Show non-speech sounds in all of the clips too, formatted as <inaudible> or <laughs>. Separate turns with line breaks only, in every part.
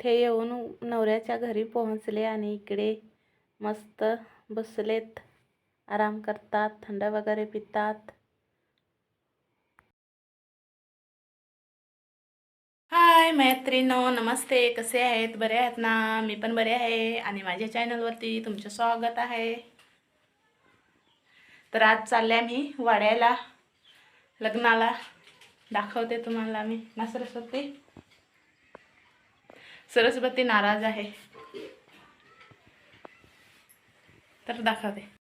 इथे येऊन नवऱ्याच्या घरी पोहोचले आणि इकडे मस्त बसलेत. आराम करतात थंड वगैरे पितात. हाय मैत्रिणो नमस्ते. कसे आहेत? बरे आहेत ना? मी पण बरे आहे. आणि माझ्या चॅनलवरती तुमचं स्वागत आहे. तर आज चालले मी वाड्याला लग्नाला. दाखवते तुम्हाला मी. ना सरस्वती? सरस्वती नाराज आहे. तर दाखवते.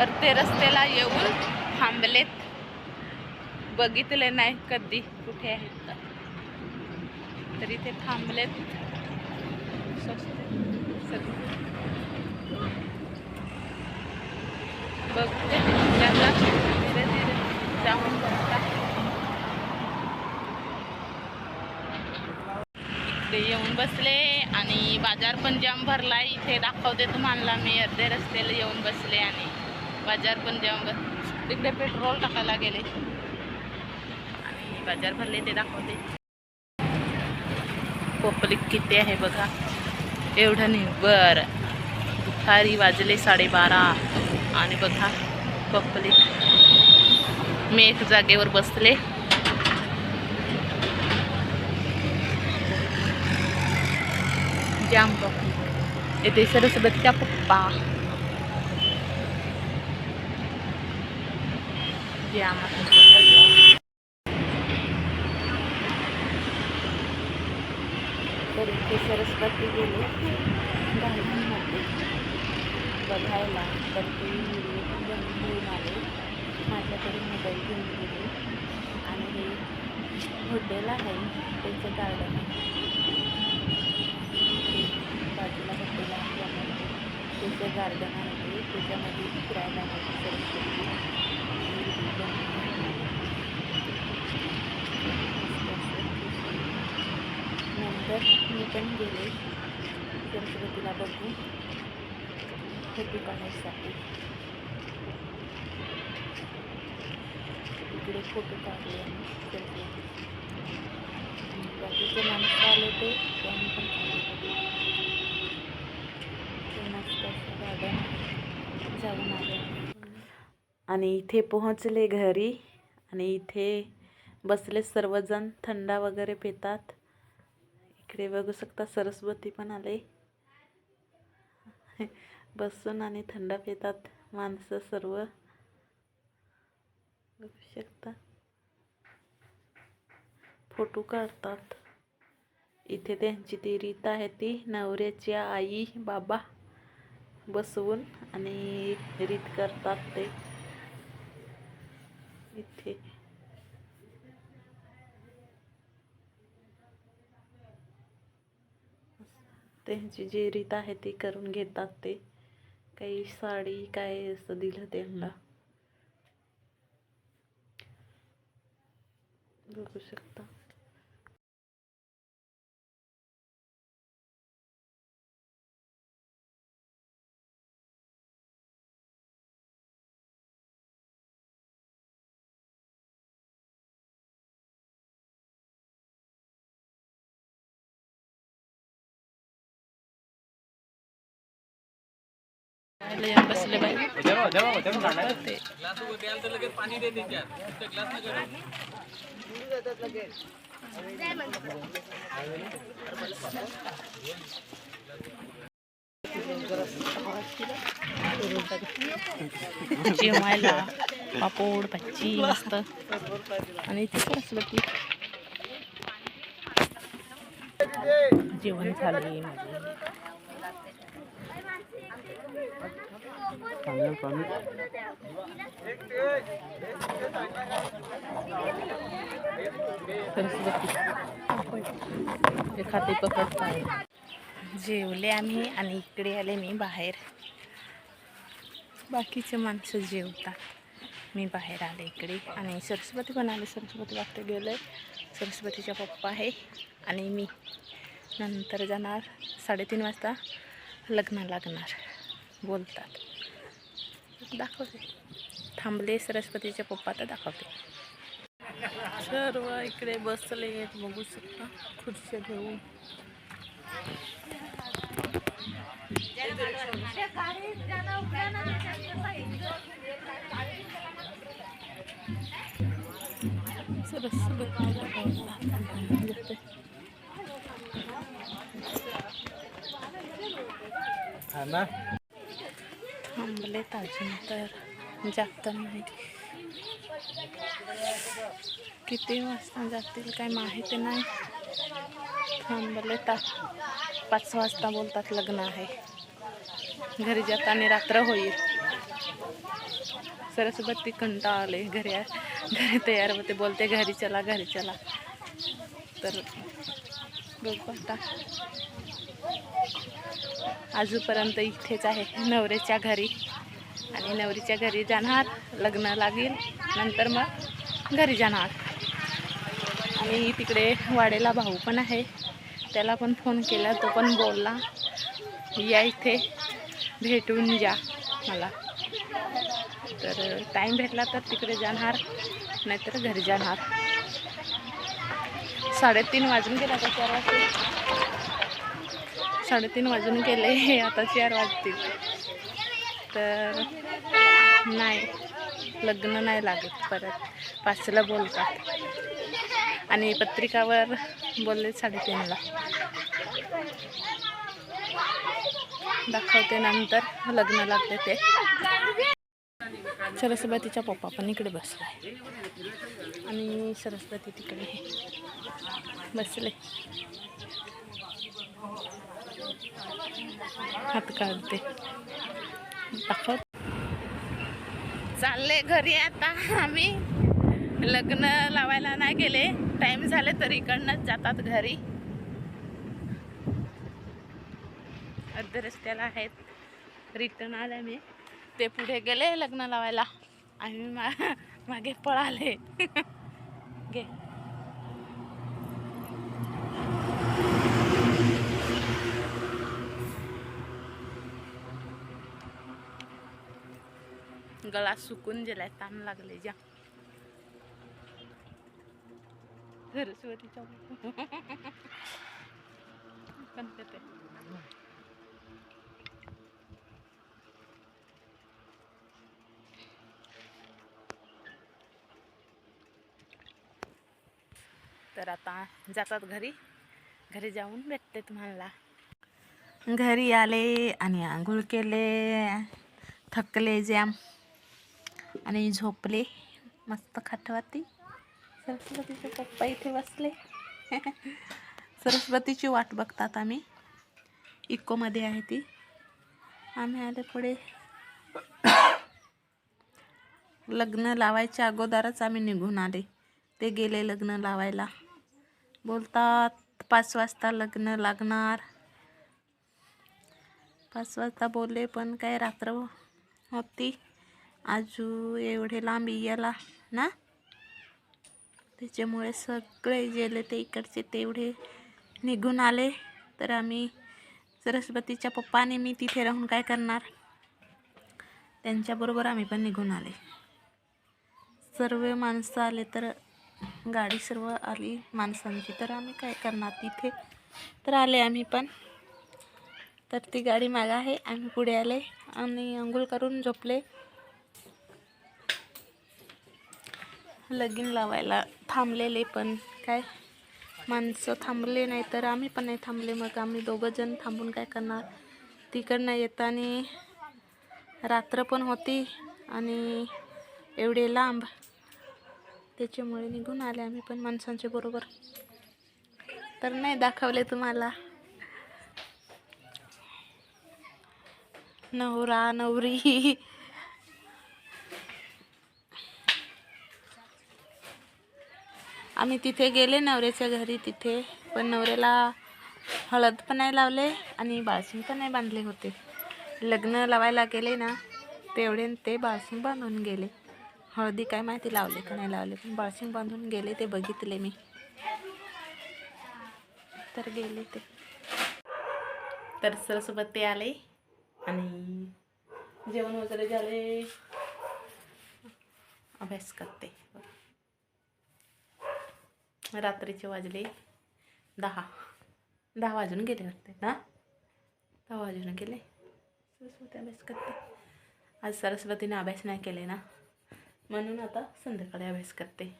अर्धे रस्त्याला येऊन थांबलेत. बघितले नाही कधी कुठे आहेत तर. ते इथे थांबलेत. बघते त्यांना धीरे धीरे जाऊन बघता. इकडे येऊन बसले आणि बाजार पण जाम भरलाय. इथे दाखवते तुम्हाला मी. अर्धे रस्त्याला येऊन बसले आणि बाजार पण जेव्हा तिकडे पेट्रोल टाकायला गेले. आणि बाजार भरले ते दाखवते. पब्लिक किती आहे बघा. एवढं नाही बरं. दुपारी वाजले साडेबारा. आणि बघा पब्लिक मी एक जागेवर बसले. जाम येते येथे सरस्वतीच्या पप्पा. जाम आहे. तर इथे सरस्वती गेले गार्डनमध्ये बघायला तर ते व्हिडिओ पण घेऊन आले माझ्याकडे मोबाईल घेऊन गेले आणि हे हॉटेल आहे त्याचं गार्डन आहे बाजूला हॉटेल आहे त्यामध्ये त्याचं गार्डन आहे त्याच्यामध्ये फिरायला आहे सरस्वती मुलगी बनवून आहे. मस्त असं. नंतर मी पण गेले. सरस्वतीला बघून. फोटो काढायसाठी. इकडे फोटो काढले बाकीचे माणसं आले ते त्यांनी पण काढले. ते जाऊन आले. आणि इथे पोहोचले घरी आणि इथे बसले सर्वजण थंडा वगैरे पितात. इकडे बघू शकता सरस्वती पण आले. बसून आणि थंड पितात माणसं सर्व. बघू शकता. फोटो काढतात. इथे त्यांची ती रीत आहे ती नवऱ्याची आई बाबा बसवून आणि रीत करतात ते. इथे. त्यांची जी रीत आहे ती करून घेतात ते. काही साडी काय असं दिलं त्यांना. बघू शकता. बसले बाई. ते जेवायला पापड भाजी मस्त. आणि तिकडं असलं की जेवण झाले माझे सरस्वती खाते आहे जेवले आम्ही आणि इकडे आले मी बाहेर. बाकीचे माणसं जेवतात. मी बाहेर आले इकडे आणि सरस्वती पण आले. सरस्वती वाटतं गेलं सरस्वतीचा पप्पा आहे आणि मी. नंतर जाणार. साडेतीन वाजता लग्न लागणार. बोलतात. दाखवते. थांबले सरस्वतीचे पप्पा तर दाखवते. सर्व इकडे बसले बघू शकता खुर्च्या घेऊन. सरस्वती अजून तर जात नाही. किती वाजता जातील काय माहिती नाही. थांबले ता पाच वाजता बोलतात लग्न आहे. घरी जाताना रात्र होईल. सरस्वती कंटा आले घरी घरी तयार होते बोलते घरी चला घरी चला. तर बघू आता. आजूपर्यंत इथेच आहे नवऱ्याच्या घरी. आणि नवरीच्या घरी जाणार लग्न लागेल नंतर मग घरी जाणार. आणि तिकडे वाडेला भाऊ पण आहे. त्याला पण फोन केला तो पण बोलला या इथे भेटून जा मला. तर टाईम भेटला तर तिकडे जाणार नाहीतर घरी जाणार. साडेतीन वाजून गेला आता चार वाजते. साडेतीन वाजून गेले आता चार वाजतील. तर नाही लग्न नाही लागत परत. पाचला बोलतात. आणि पत्रिकावर बोलले साडेतीनला. दाखवते नंतर लग्न लागते ते. सरस्वतीचा पप्पा पण इकडे बसलाय आणि सरस्वती तिकडे बसले. हात काढते. दाखवत. चालले घरी आता आम्ही. लग्न लावायला नाही गेले. टाईम झाले तर इकडनंच जातात घरी. अर्ध रस्त्याला आहेत. रिटर्न आले मी. ते पुढे गेले लग्न लावायला. आम्ही मा मागे पळाले. <laughs> घे. गळा सुकून गेलाय ताण लागले ज्या सरस्वतीच्या पण <laughs> ते तर आता जातात घरी. घरी जाऊन भेटते तुम्हाला. घरी आले आणि आंघोळ केले थकले जॅम आणि झोपले. मस्त खाटवाती. सरस्वतीचे पप्पा इथे बसले. सरस्वतीची वाट बघतात आम्ही. इकोमध्ये आहे ती. आम्ही आले पुढे. लग्न लावायच्या अगोदरच आम्ही निघून आले. ते गेले लग्न लावायला. बोलतात पाच वाजता लग्न लागणार. पाच वाजता बोलले पण काय रात्र होती. आजू एवढे लांब याला ना? त्याच्यामुळे सगळे गेले ते इकडचे तेवढे निघून आले. तर आम्ही सरस्वतीच्या पप्पाने मी तिथे राहून काय करणार? त्यांच्याबरोबर आम्ही पण निघून आले. सर्व माणसं आले तर गाडी सर्व आली माणसांची. तर आम्ही काय करणार? तिथे तर आले आम्ही पण. तर ती गाडी मागं आहे. आम्ही पुढे आले आणि अंघोळ करून झोपले. लगीन लावायला थांबलेले पण काय? माणसं थांबले नाही तर आम्ही पण नाही थांबले. मग आम्ही दोघं जण थांबून काय करणार? तिकडनं येताना रात्र पण होती आणि एवढे लांब. त्याच्यामुळे निघून आले आम्ही पण माणसांच्या बरोबर. तर नाही दाखवले तुम्हाला. नवरा नवरी. आम्ही तिथे गेले नवऱ्याच्या घरी तिथे पण नवऱ्याला हळद पण नाही लावले आणि बाळसिंग पण नाही बांधले होते. लग्न लावायला गेले ना तेवढे ते बाळसिंग बांधून गेले. हळदी काय माहिती लावले का नाही लावले पण बाळसिंग बांधून गेले ते बघितले मी. तर गेले ते. तर सरसोबत ते आले आणि जेवण वगैरे झाले. अभ्यास करते. रात्रीचे वाजले दहा. दहा वाजून गेले वाटते ना? दहा वाजून गेले. सरस्वती अभ्यास करते. आज सरस्वतीने अभ्यास नाही केले ना? म्हणून आता संध्याकाळी अभ्यास करते.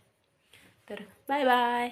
तर बाय बाय.